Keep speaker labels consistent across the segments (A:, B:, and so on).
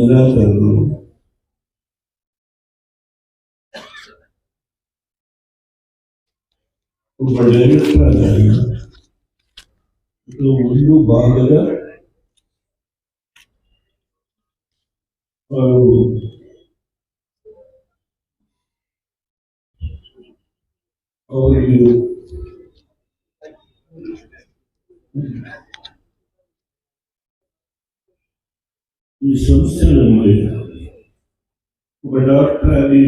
A: ನಿರಾಕರರು ಒಬ್ಬ ಡೈರೆಕ್ಟರ್ ಆದಾಗ ಇದು ಒಂದು ಭಾಗದ ಅವರು ಅವರಿಗೆ ಈ ಸಂಸ್ಥೆಯಲ್ಲಿ ಒಬ್ಬ ಡಾಕ್ಟರ್ ಆಗಿ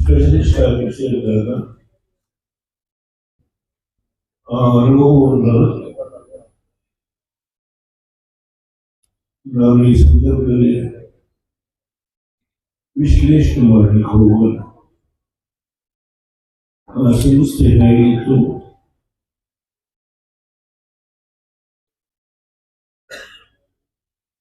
A: ಸ್ಪೆಷಲಿಸ್ಟ್ ಆಗಿ ಸೇರಿದಾಗ ಆ ಅನುಭವವನ್ನು ನಾನು ಈ ಸಂದರ್ಭದಲ್ಲಿ ವಿಶ್ಲೇಷಣೆ ಮಾಡಲಿಕ್ಕೆ ಹೋಗಲ್ಲ ಆ ಸಂಸ್ಥೆ ಹೇಗಿತ್ತು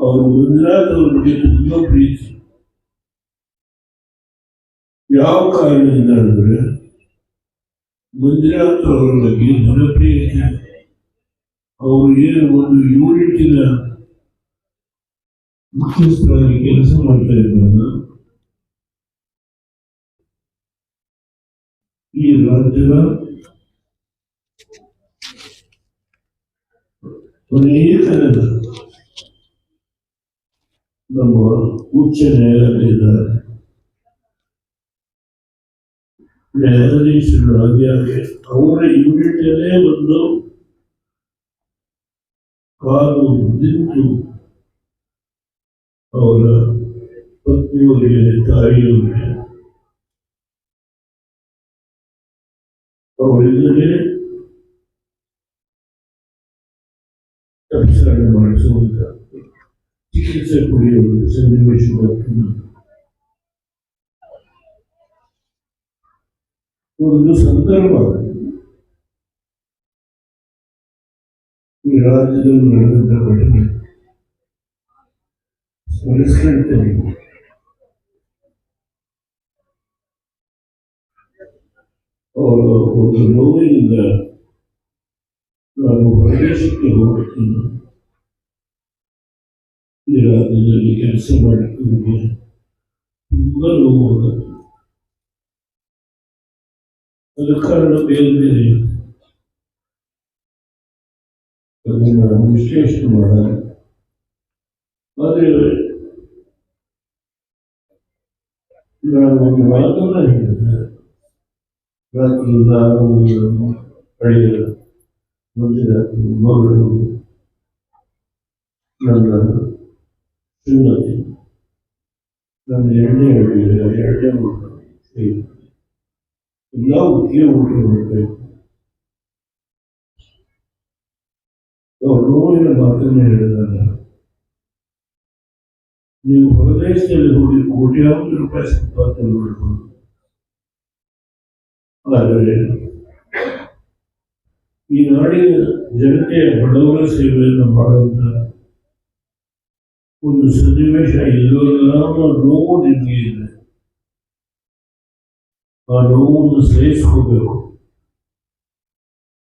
A: ಅವರು ಮುಂದಾದವರಿಗೆ ತುಂಬಾ ಪ್ರೀತಿ ಯಾವ ಕಾರಣದಿಂದ ಅಂದ್ರೆ ಮಂಜುನಾಥ್ ಅವರ ಬಗ್ಗೆ ಜನಪ್ರಿಯತೆ ಅವರು ಏನು ಒಂದು ಯೂನಿಟಿನ ಮುಖ್ಯಸ್ಥರಾಗಿ ಕೆಲಸ ಮಾಡ್ತಾ ಇದ್ದಾಗ ಈ ರಾಜ್ಯದ ಅನೇಕ ನಮ್ಮ ಉಚ್ಚ ನ್ಯಾಯಾಲಯದ ನ್ಯಾಯಾಧೀಶರಾಗಿ ಅವರ ಯೂನಿಟಲ್ಲೇ ಒಂದು ಕಾಲು ನಿಂತು ಅವರ ಪತ್ನಿಯವರಿಗೆ ತಾಯಿಯವರಿಗೆ ಅವರಿಲ್ಲದೆ ರಕ್ಷಣೆ ಮಾಡಿಸುವಂತ ಚಿಕಿತ್ಸೆ ಪಡೆಯುವುದು ಸನ್ನಿವೇಶ ಬರ್ತದೆ. ಒಂದು ಸಂದರ್ಭ ಈ ರಾಜ್ಯದಲ್ಲಿ ನಡೆದಂತ ಘಟನೆ ಸ್ಮರಿಸ್ಕೊಳ್ತೇನೆ ಅವರ ಒಂದು ನೋವಿನಿಂದ ನಾನು ಪ್ರದೇಶಕ್ಕೆ ಹೋಗುತ್ತೇನೆ ಈ ರಾಜ್ಯದಲ್ಲಿ ಕೆಲಸ ಮಾಡಿಕೊಂಡು ತುಂಬ ನೋವಾಗುತ್ತೆ ಅದು ಕಾರಣ ಬೇರೆ ಬೇರೆ ಅದನ್ನು ನಾನು ವಿಶ್ಲೇಷಣೆ ಮಾಡಲ್ಲ ಆದರೆ ನಾನು ಒಂದು ಮಾತನ್ನ ಹೇಳಿದೆ ರಾತ್ರಿ ನಾನು ಹಳೆಯ ಮುಂದಿನ ಮಗಳು ನನ್ನ ಶ್ರೀಮತಿ ನನ್ನ ಎರಡನೇ ಅಡುಗೆ ಎರಡನೇ ಮಗಳು ಸೇರಿ ಎಲ್ಲ ಒಟ್ಟಿಗೆ ಊಟ ಮಾಡಬೇಕು ಅವ್ರು ನೋವಿನ ಮಾತನ್ನು ಹೇಳಿದಾಗ ನೀವು ಹೊರದೇಶದಲ್ಲಿ ಹೋಗಿ ಕೋಟ್ಯಾಂತರ ರೂಪಾಯಿ ಸಂಪಾದನೆ ಮಾಡಬಹುದು ಆದರೆ ಈ ನಾಡಿನ ಜನತೆಯ ಬಡವರ ಸೇವೆಯನ್ನು ಮಾಡುವಂತ ಒಂದು ಸನ್ನಿವೇಶ ಎಲ್ಲೆಲ್ಲ ನೋವು ನಿಮಗೆ ಇದೆ ಆ ನೋವನ್ನು ಸಹಿಸ್ಕೋಬೇಕು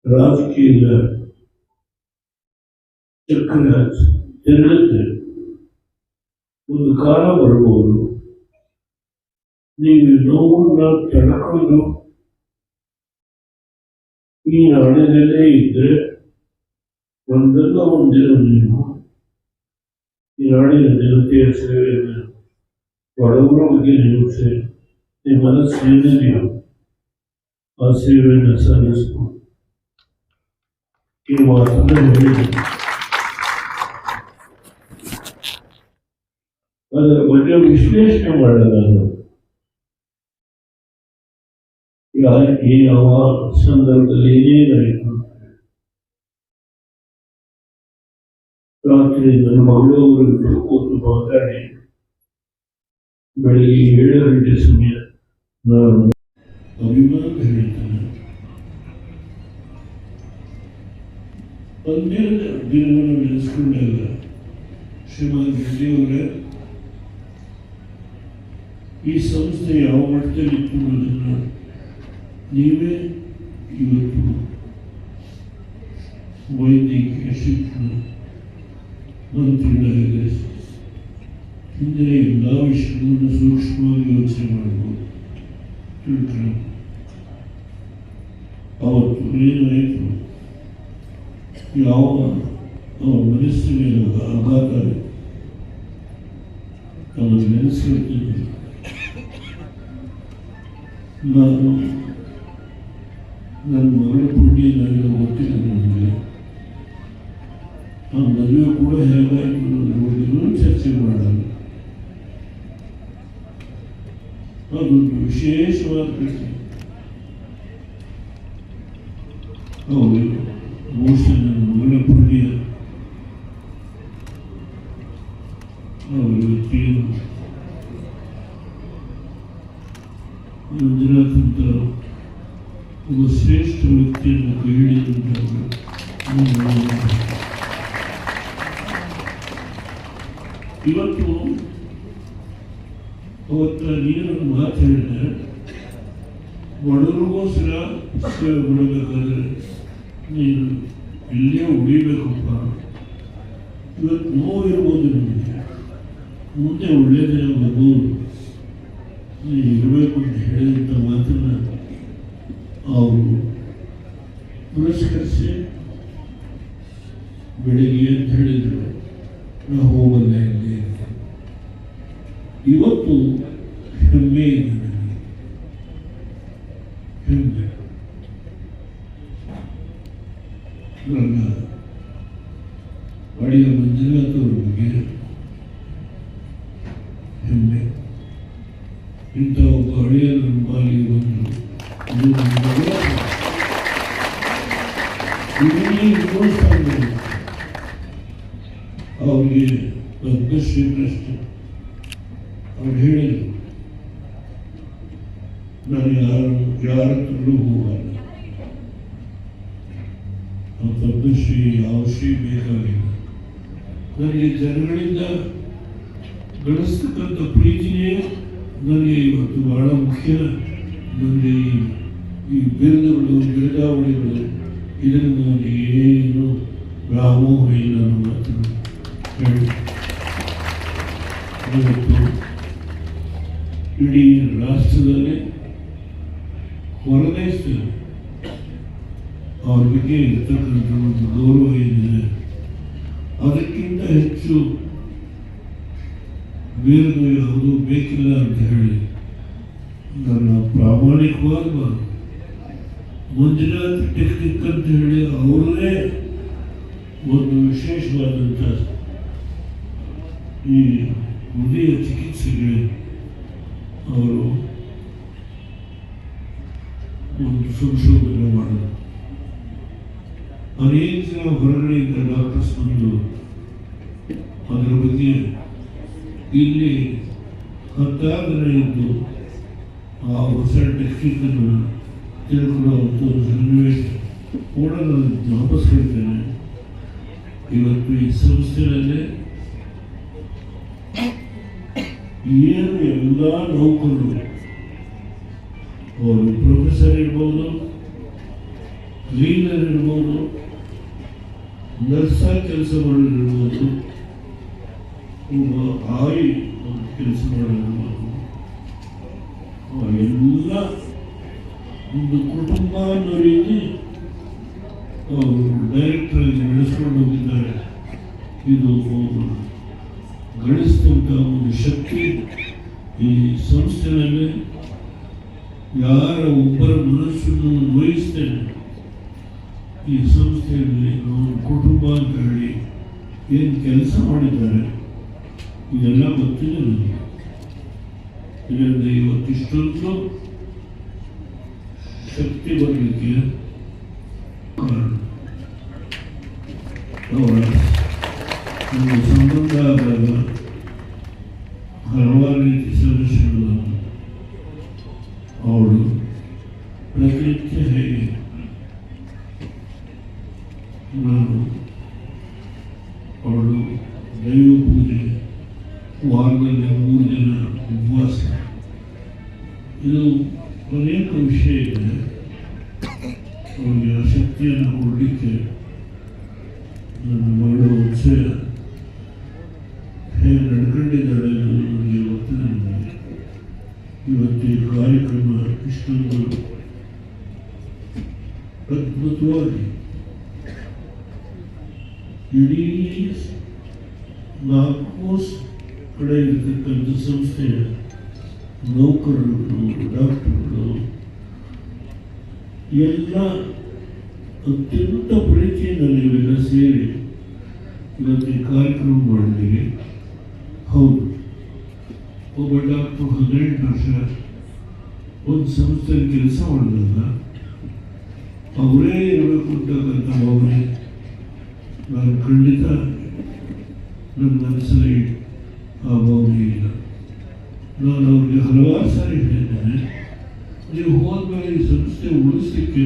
A: ರಾಜಕೀಯದ ಚಕ್ರ ತಿರುಗುತ್ತೆ ಒಂದು ಕಾಲ ಬರ್ಬೋದು ನೀವು ಈ ನೋವನ್ನ ತಡ್ಕೊಂಡು ಈ ನಾಡಿನಲ್ಲೇ ಇದ್ರೆ ಒಂದಲ್ಲ ಒಂದಿನ ನೀವು ಈ ನಾಡಿನ ಜನತೆಯ ಸೇವೆಯನ್ನು ಬಡವರ ಬಗ್ಗೆ ನೀವು ಸೇವೆ ನಿಮ್ಮ ಮನಸ್ಸಿನಿಂದ ನೀವು ಆ ಸೇವೆಯನ್ನು ಸಲ್ಲಿಸಬಹುದು ಈ ಮಾತನ್ನು ಹೇಳಿ ಅದರ ಬಗ್ಗೆ ವಿಶ್ಲೇಷಣೆ ಮಾಡಲ್ಲ ನಾನು ಯಾರಿಗೆ ಯಾವ ಸಂದರ್ಭದಲ್ಲಿ ಏನೇನಾಯಿತು ರಾತ್ರಿ ನನ್ನ ಮಗಳವರು ಕೂತು ಮಾತಾಡಿ, ಬೆಳಗ್ಗೆ ಏಳು ಗಂಟೆ ಸಮಯ ನಾನು ಅಭಿಮಾನ ಹೇಳ್ತಾನೆ ಒಂದೇನು ದಿನವನ್ನು ನೆನೆಸ್ಕೊಂಡಾಗ ಶ್ರೀಮಾನ್ ರೆಡ್ಡಿಯವರೇ ಈ ಸಂಸ್ಥೆ ಯಾವ ಮಟ್ಟದಲ್ಲಿ ಇತ್ತು ಅನ್ನೋದನ್ನು ನೀವೇ ಹಿಂದಿನ ಎಲ್ಲ ವಿಷಯಗಳನ್ನು ಸೂಕ್ಷ್ಮವಾಗಿ ಯೋಚನೆ ಮಾಡಬಹುದು ತಿಳ್ಕೊಳ್ಳಿ ಅವತ್ತು ಏನಾಯಿತು ಯಾವ ಅವರ ಮನಸ್ಸಿನ ಆಘಾತ ಅವರ ನೆನೆಸ್ಕೊಳ್ತೀನಿ ನಾನು ನನ್ನ ಮಗಳ ಪುಣ್ಯ ನನಗೆ ಗೊತ್ತಿಲ್ಲ ಅದೊಂದು ವಿಶೇಷವಾದ ಪ್ರಶ್ನೆ ಹೌದು ಬಹುಶಃ ನನ್ನ ಮಗಳ ಪುಣ್ಯ ಅವರು ಏನು ಮಂಜುನಾಥ್ ಅಂತ ಒಬ್ಬ ಶ್ರೇಷ್ಠ ವ್ಯಕ್ತಿಯನ್ನು ಕೈ ಹಿಡಿದಂತಹ ಇವತ್ತು ಅವತ್ತ ನೀನೊಂದು ಮಾತು ಹೇಳಿದೆ ಬಡವರಿಗೋಸ್ಕರ ಸೇವೆ ಬಿಡಬೇಕಾದ್ರೆ ನೀನು ಇಲ್ಲೇ ಉಳಿಬೇಕಪ್ಪ. ಇವತ್ತು ನೋವು ಇರ್ಬೋದು ನಿಮಗೆ. ಮುಂದೆ ಒಳ್ಳೆಯದೇ ಬರ್ಬೋದು ನೀನು ಇರಬೇಕು ಅಂತ ಹೇಳಿದಂಥ ಮಾತನ್ನ ಅವರು ಪುರಸ್ಕರಿಸಿ ಬೆಳಿಗ್ಗೆ ಅಂತ ಹೇಳಿದರು ನಾವು ಹೋಗಲ್ಲ ಇಲ್ಲಿ ಅಂತ. ಇವತ್ತು ಹೆಮ್ಮೆ ಇದೆ ನನಗೆ ಹೆಮ್ಮೆ ನನ್ನ ಒಡೆಯ ಮಂಜುನಾಥ್ ಅವ್ರ ಬಗ್ಗೆ ನನಗೆ ಇವತ್ತು ಬಹಳ ಮುಖ್ಯ. ನನಗೆ ಈ- ಬಿರುದುಗಳು, ಬಿರುದಾವಳಿಗಳು, ಇದನ್ನು ನಾನು ಏನು ವ್ಯಾಮೋಹ ಇಲ್ಲ ಅನ್ನೋ ಮಾತನ್ನು ಹೇಳಿ ಇವತ್ತು ಇಡೀ ರಾಷ್ಟ್ರದಲ್ಲೇ ಹೊರದೇಶದಲ್ಲಿ ಅವ್ರ ಬಗ್ಗೆ ಇರ್ತಕ್ಕಂಥ ಒಂದು ಗೌರವ ಏನಿದೆ ಅದಕ್ಕಿಂತ ಹೆಚ್ಚು ಬೇರೆ ಯಾವುದೂ ಬೇಕಿಲ್ಲ ಅಂತ ಹೇಳಿ ನನ್ನ ಪ್ರಾಮಾಣಿಕವಾದ ಮಾತು. ಮಂಜುನಾಥ್ ಟೆಕ್ನಿಕ್ ಅಂತ ಹೇಳಿ ಅವರೇ ಒಂದು ವಿಶೇಷವಾದಂಥ ಈ ಹೃದಯ ಚಿಕಿತ್ಸೆಗೆ ಅವರು ಒಂದು ಸಂಶೋಧನೆ ಮಾಡೋದು ಅನೇಕ ಜನ ಹೊರಗಡೆಯಿಂದ ಡಾಕ್ಟರ್ಸ್ ಬಂದು ಅದರ ಬಗ್ಗೆ ಇಲ್ಲಿ ಹತ್ತಾರು ಜನ ಇದ್ದು ಆ ಹೊಸ ಟೆಕ್ನಿಕನ್ನು ತಿಳ್ಕೊಳ್ಳುವಂಥ ಕೂಡ ನಾನು ಜ್ಞಾಪಿಸ್ಕೊಳ್ತೇನೆ ಇವತ್ತು ಈ ಸಂಸ್ಥೆಯಲ್ಲೇ ಏನು ಎಲ್ಲ ನೌಕರರು ಅವರು ಪ್ರೊಫೆಸರ್ ಇರ್ಬೋದು ಕ್ಲೀನರ್ ಇರ್ಬೋದು ನರ್ಸಾಗಿ ಕೆಲಸ ಮಾಡೋರಿರ್ಬೋದು ಒಬ್ಬ ಆಯಿ ಕೆಲಸ ಮಾಡೋರಿರ್ಬೋದು ಎಲ್ಲ ಒಂದು ಕುಟುಂಬ ಅನ್ನೋ ರೀತಿ ಡೈರೆಕ್ಟರ್ ನಡೆಸ್ಕೊಂಡು ಹೋಗಿದ್ದಾರೆ. ಇದು ಗಳಿಸಿದಂಥ ಒಂದು ಶಕ್ತಿ ಈ ಸಂಸ್ಥೆನಲ್ಲಿ. ಯಾರ ಒಬ್ಬರ ಮನಸ್ಸನ್ನು ನೋಯಿಸ್ತೇನೆ ಈ ಸಂಸ್ಥೆಯಲ್ಲಿ ನಾವು ಕುಟುಂಬ ಅಂತ ಹೇಳಿ ಏನು ಕೆಲಸ ಮಾಡಿದ್ದಾರೆ, ಇದೆಲ್ಲ ಗೊತ್ತಿದೆ ನನಗೆ. ಇದರಿಂದ ಇವತ್ತಿಷ್ಟೊಂದು. ಶಕ್ತಿ ಬರಲಿಕ್ಕೆ ಸಂಬಂಧ ಆದಾಗ ಅದ್ಭುತವಾಗಿ ಇಡೀ ನಾಲ್ಕು ಕಡೆ ಇರತಕ್ಕಂಥ ಸಂಸ್ಥೆಯ ನೌಕರರು, ಡಾಕ್ಟರ್ಗಳು, ಎಲ್ಲ ಅತ್ಯಂತ ಪ್ರೀತಿಯಿಂದ ನೀವೆಲ್ಲ ಸೇರಿ ಇವತ್ತು ಕಾರ್ಯಕ್ರಮ ಮಾಡಿದ್ದೀರಿ ಹೌದು. ಒಬ್ಬ ಡಾಕ್ಟರ್ ಹದಿನೆಂಟು ವರ್ಷ ಒಂದು ಸಂಸ್ಥೆಯಲ್ಲಿ ಕೆಲಸ ಮಾಡಿದಾಗ ಅವರೇ ಇರಬೇಕು ಅಂತಕ್ಕಂಥ ಭಾವನೆ, ನಾನು ಖಂಡಿತ ನನ್ನ ಮನಸ್ಸಲ್ಲಿ ಆ ಭಾವನೆ ಇಲ್ಲ. ನಾನು ಅವ್ರಿಗೆ ಹಲವಾರು ಸಾರಿ ಹೇಳಿದ್ದೇನೆ. ನೀವು ಹೋದ್ಮೇಲೆ ಈ ಸಂಸ್ಥೆ ಉಳಿಸ್ಲಿಕ್ಕೆ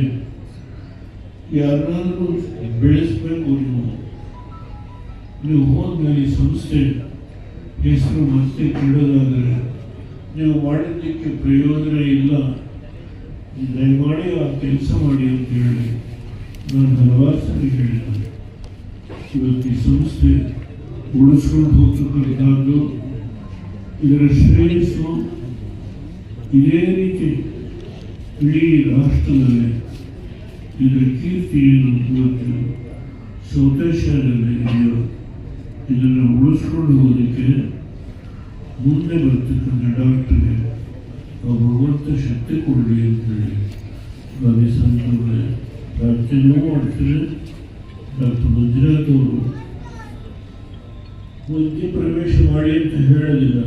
A: ಯಾರನ್ನಾದರೂ ಬೆಳೆಸ್ಬೇಕು ನೀವು ನೀವು ಹೋದ್ಮೇಲೆ ಈ ಸಂಸ್ಥೆ ಹೆಸರು ಮತ್ತೆ ಕೇಳೋದಾದರೆ, ನೀವು ಮಾಡಿದ್ದಕ್ಕೆ ಪ್ರಯೋಜನ ಇಲ್ಲ ದಯಮಾಡಿ ಆ ಕೆಲಸ ಮಾಡಿ ಅಂತ ಹೇಳಿ ನಾನು ಹಲವಾರು ಸಾರಿ ಹೇಳಿದ್ದಾರೆ ಇವತ್ತು ಈ ಸಂಸ್ಥೆ ಉಳಿಸ್ಕೊಂಡು ಹೋಗ್ತಕ್ಕಂಥದ್ದು ಇದರ ಶ್ರೇಯಸ್ಸು ಇದೇ ರೀತಿ ಇಡೀ ರಾಷ್ಟ್ರದಲ್ಲಿ. ಇದರ ಕೀರ್ತಿ ಏನು ಇವತ್ತು ಸೌತೇಶದಲ್ಲಿ ಇದೆಯೋ, ಇದನ್ನು ಉಳಿಸ್ಕೊಂಡು ಹೋಗೋದಕ್ಕೆ ಮುಂದೆ ಬರ್ತಕ್ಕಂಥ ಡಾಕ್ಟರ್ಗೆ ಭಗವಂತ ಶಕ್ತಿ ಕೊಡಲಿ ಅಂತೇಳಿ ಈ ಸಂದರ್ಭದಲ್ಲಿ ಪ್ರಾರ್ಥನೆಯೂ ಮಾಡ್ತೀನಿ ಡಾಕ್ಟರ್ ಮಂಜುನಾಥ್ ಅವರು ಮುಂದೆ ಪ್ರವೇಶ ಮಾಡಿ ಅಂತ ಹೇಳಲಿಲ್ಲ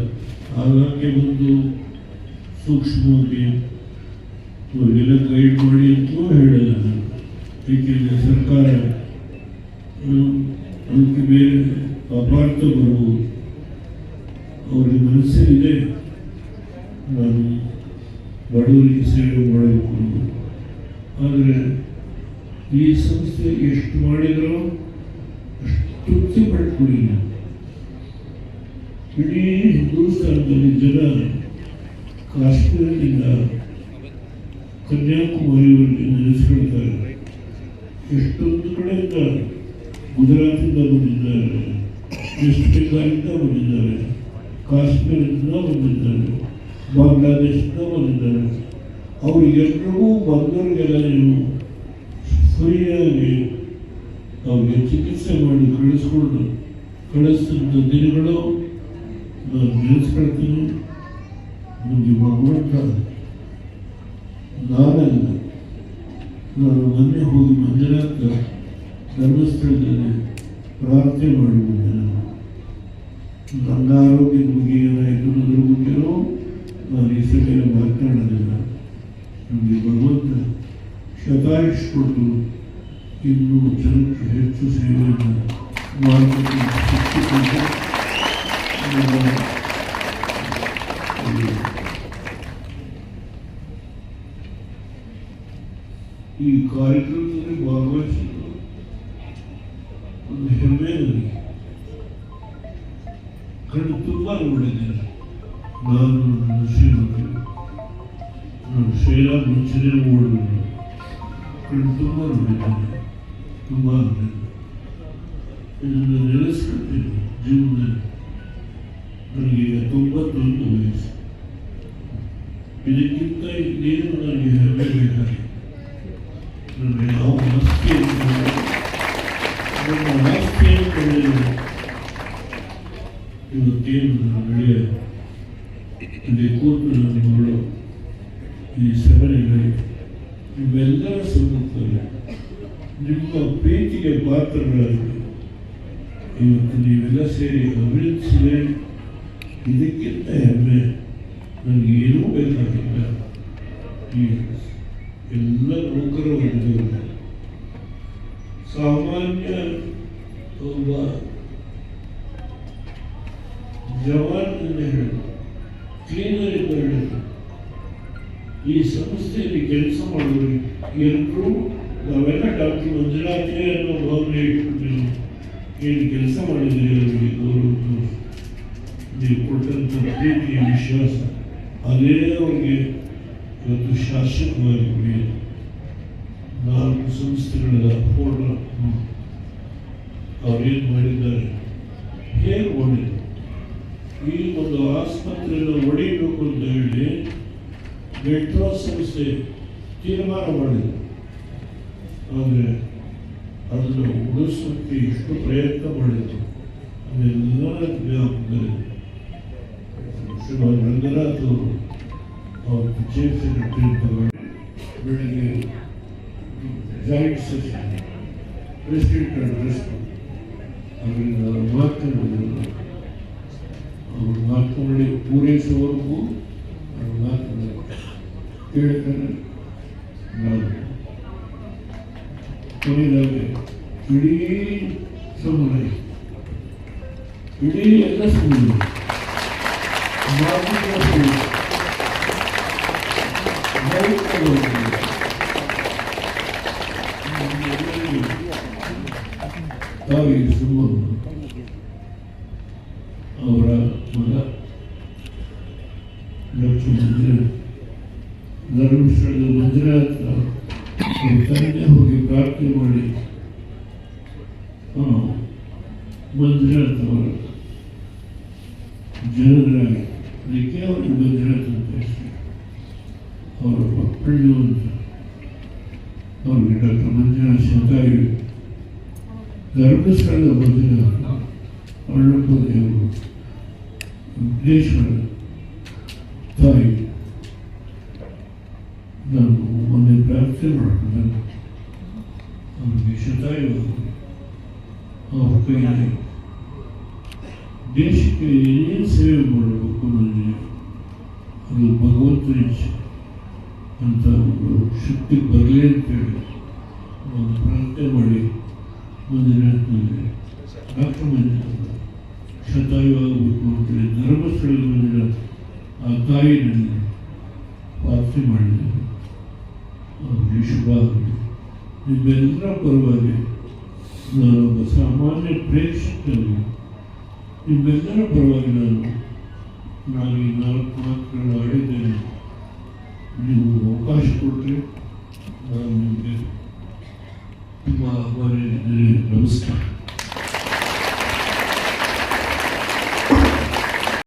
A: ಆಗಾಗ್ಗೆ ಒಂದು ಸೂಕ್ಷ್ಮವಾಗಿ ಅವರಿಗೆಲ್ಲ ಗೈಡ್ ಮಾಡಿ ಅಂತಲೂ ಹೇಳಿಲ್ಲ ನಾನು ಏಕೆಂದರೆ ಸರ್ಕಾರ ಅದಕ್ಕೆ ಬೇರೆ ಅಪಾರ್ಥ ಬರುವುದು ಅವರಿಗೆ ಮನಸ್ಸಿದೆ ನಾನು ಬಡವರಿಗೆ ಸೇವೆ ಮಾಡಬೇಕು ಅನ್ನೋದು. ಆದರೆ ಈ ಸಂಸ್ಥೆ ಎಷ್ಟು ಮಾಡಿದ್ರು? ತೃಪ್ತಿ ಪಡ್ಕೊಂಡಿಲ್ಲ ಇಡೀ ಹಿಂದೂಸ್ತಾನದಲ್ಲಿ ಜನ ಕಾಶ್ಮೀರದಿಂದ ಕನ್ಯಾಕುಮಾರಿಯವರೆಗೆ ನೆಲೆಸ್ಕೊಳ್ತಾರೆ. ಎಷ್ಟೊಂದು ಕಡೆಯಿಂದ ಗುಜರಾತಿಂದ ಬಂದಿದ್ದಾರೆ, ವೆಸ್ಟ್ ಬೆಂಗಾಲಿಂದ ಬಂದಿದ್ದಾರೆ, ಕಾಶ್ಮೀರದಿಂದ ಬಂದಿದ್ದಾರೆ, ಬಾಂಗ್ಲಾದೇಶದಿಂದ ಬಂದಿದ್ದಾರೆ. ಅವರಿಗೆಲ್ಲರಿಗೂ ಬಂದವರಿಗೆಲ್ಲ ನೀವು ಫ್ರೀಯಾಗಿ ಅವ್ರಿಗೆ ಚಿಕಿತ್ಸೆ ಮಾಡಿ ಕಳಿಸ್ಕೊಂಡು ಕಳಿಸಿದ ದಿನಗಳು ನಾನು ನೆನೆಸ್ಕೊಳ್ತೀನಿ ನನಗೆ ಭಗವಂತ ನಾನಲ್ಲ, ನಾನು ಮೊನ್ನೆ ಹೋಗಿ ಮಂಜುನಾಥ ಧರ್ಮಸ್ಥಳದಲ್ಲಿ ಪ್ರಾರ್ಥನೆ ಮಾಡಿ ಬಂದೆ ನಾನು ನನ್ನ ಆರೋಗ್ಯದ ಬಗ್ಗೆ ಏನಾಯಿತು ಅನ್ನೋದ್ರ ಬಗ್ಗೆನೂ ನಾನು ಈ ಸಭೆಯಲ್ಲಿ ಮಾತನಾಡೋದಿಲ್ಲ ನನಗೆ ಭಗವಂತ ಶತಾಯುಷ್ ಕೊಟ್ಟು ಇನ್ನೂ ಜನಕ್ಕೆ ಹೆಚ್ಚು ಸೇವೆಯನ್ನು ಮಾಡಬೇಕು ಅಂತ ಶಕ್ತಿ ಕೊಟ್ಟು ನನ್ನ ಈ ಈ ಕಾರ್ಯಕ್ರಮದಲ್ಲಿ ಭಾಗವಹಿಸಿದ್ದು ಒಂದು ಹೆಮ್ಮೆ ನನಗೆ ಕಣ್ಣು ತುಂಬ ನೋಡಿದ್ದೇನೆ ನಾನು ನನ್ನ ಶ್ರೀಮತಿ ನಾನು ಶೈಲಾ ಮುಂಚೆನೇ ಓಡುವುದು ಕಣ್ಣು ತುಂಬ ನೋಡಿದ್ದೇನೆ ತುಂಬ ನೋಡಿದ್ದೇನೆ ಇದನ್ನು ನೆಲೆಸ್ಕೊಳ್ತೀನಿ ಜೀವನದಲ್ಲಿ ನನಗೀಗ ತೊಂಬತ್ತೊಂದು ವಯಸ್ಸು ಇದಕ್ಕಿಂತ ಇನ್ನೇನು ನನಗೆ ಹೆಮ್ಮೆ ಬೇಕಾಗಿದೆ ನನಗೆ ಯಾವ ಆಸ್ತಿಯನ್ನು ನನ್ನ ಆಸ್ತಿಯನ್ನು ಬೆಳೆಯಲು ಇವತ್ತೇನು ನನ್ನ ಬೆಳೆಯ ಇಲ್ಲಿ ಕೂತು ನನ್ನ ಮಗಳು ಈ ಸಭೆಯಲ್ಲಿ ನಿಮ್ಮೆಲ್ಲರ ಸಮ್ಮುಖದಲ್ಲಿ ನಿಮ್ಮ ಪ್ರೀತಿಗೆ ಪಾತ್ರರಾಗಿ ಇವತ್ತು ನೀವೆಲ್ಲ ಸೇರಿ ಅಭಿನಂದಿಸಿದೆ ಇದಕ್ಕಿಂತ ಹೆಮ್ಮೆ ನನಗೆ ಏನೂ ಬೇಕಾಗಿಲ್ಲ. ಈ ಎಲ್ಲ ನೌಕರ ವರ್ಗದವರು ಏನು ಕೆಲಸ ಮಾಡಿದ್ದೀರಿ ಅವರಿಗೆ ಗೌರವ ನೀವು ಕೊಟ್ಟಂಥ ಪ್ರೀತಿ ವಿಶ್ವಾಸ. ಅದೇ ಅವರಿಗೆ ಇವತ್ತು ಶಾಶ್ವತವಾಗಿ ಉಳಿಯುತ್ತೆ ನಾಲ್ಕು ಸಂಸ್ಥೆಗಳ ಫೋಟೋ ಅವ್ರೇನು ಮಾಡಿದ್ದಾರೆ? ಹೇಗೆ ಮಾಡಿದ್ರು? ಈ ಒಂದು ಆಸ್ಪತ್ರೆಯನ್ನು ಒಡೆಯಬೇಕು ಅಂತ ಹೇಳಿ ಮೆಟ್ರೋ ಸಂಸ್ಥೆ ತೀರ್ಮಾನ ಮಾಡಿದೆ ಆದರೆ ಉಳಿಸೋಕ್ಕೆ ಎಷ್ಟು ಪ್ರಯತ್ನ ಮಾಡಿದ್ರು. ಅದೆಲ್ಲ ಜ್ಞಾಪಕದಲ್ಲಿ. ರಂಗನಾಥ್ ಅವರು ಅವ್ರ ಚೀಫ್ ಬೆಳಿಗ್ಗೆ ಪ್ರೆಸಿಡೆಂಟ್ ಅಡ್ರೆಸ್ ಅವರಿಂದ ಅವರು ಮಾತನಾಡಿದ್ರು. ಅವರು ಮಾತನಾಡಿ ಪೂರೈಸುವವರೆಗೂ ಅವರು ಮಾತನಾಡಿ ಕೇಳ್ತಾರೆ ನಾನು ಕೊನೆಯದಾಗಿ ಇಡೀ ಸಮುದಾಯ ಇಡೀ ಎಲ್ಲ ಸಮುದಾಯ ಮಾತಿನ ಸುಳ್ಳು. ಮೌಖವಾಗಿ ತಾಯಿ ಸುಮ್ಮಮ್ಮ ಅವರ ಮಗ ಡಾಕ್ಟರ್ ಮಂಜುನಾಥ್ ಧರ್ಮಸ್ಥಳದ ಮಂಜುನಾಥ್ ಅವ್ರ ತಂದೆ ಹೋಗಿ ಪ್ರಾರ್ಥನೆ ಮಾಡಿ ಆ, ಮಂಜುನಾಥ್ ಅವರ ಜನರಾಗಿ ಅದಕ್ಕೆ ಅವರಿಗೆ ಮಂಜುನಾಥ್ ಅಂತ ಹೆಸರು ಅವರ ಮಕ್ಕಳು ಅಂತ ಅವ್ರಿಗೆ ಡಾಕ್ಟರ್ ಮಂಜುನಾಥ್ ಶತಾಯು ಧರ್ಮಸ್ಥಳದ ಮಂಜುನಾಥ್ ಅಣ್ಣಪ್ಪ ದೇವರು ವಿಘ್ನೇಶ್ವರ ತಾಯಿ ನಾನು ಮೊನ್ನೆ ಪ್ರಾರ್ಥನೆ ಮಾಡ್ತೀನಿ ಅವರಿಗೆ ಶತಾಯುವಾಗಲಿ ಅವ್ರ ಕೈಯಲ್ಲಿ ದೇಶಕ್ಕೆ ಏನೇನು ಸೇವೆ ಮಾಡಬೇಕು ನನಗೆ ಅದು ಭಗವಂತನ ಇಚ್ಛೆ ಅಂತ ಒಂದು ಶಕ್ತಿ ಬರಲಿ ಅಂತೇಳಿ ಒಂದು ಪ್ರಾರ್ಥನೆ ಮಾಡಿ ಮಂದಿರ ಶತಾಯು ಆಗಬೇಕು ಅಂತೇಳಿ ಧರ್ಮಸ್ಥಳದ ಮಂದಿರ ಆ ತಾಯಿನಲ್ಲಿ ಪ್ರಾರ್ಥನೆ ಮಾಡಿದ್ದಾರೆ ಅವರಿಗೆ ಶುಭ ಆಗಲಿ ನಿಮ್ಮೆಲ್ಲರ ಪರವಾಗಿ ನಾನೊಬ್ಬ ಸಾಮಾನ್ಯ ಪ್ರೇಕ್ಷಕರಿಗೆ ನಿಮ್ಮೆಲ್ಲರ ಪರವಾಗಿ ನಾನು ನಾನು ಈ ನಾಲ್ಕು ಆಡಿದ್ದೇನೆ ನೀವು ಅವಕಾಶ ಕೊಟ್ಟರೆ ನಾನು ನಿಮಗೆ ತುಂಬ ನಮಸ್ಕಾರ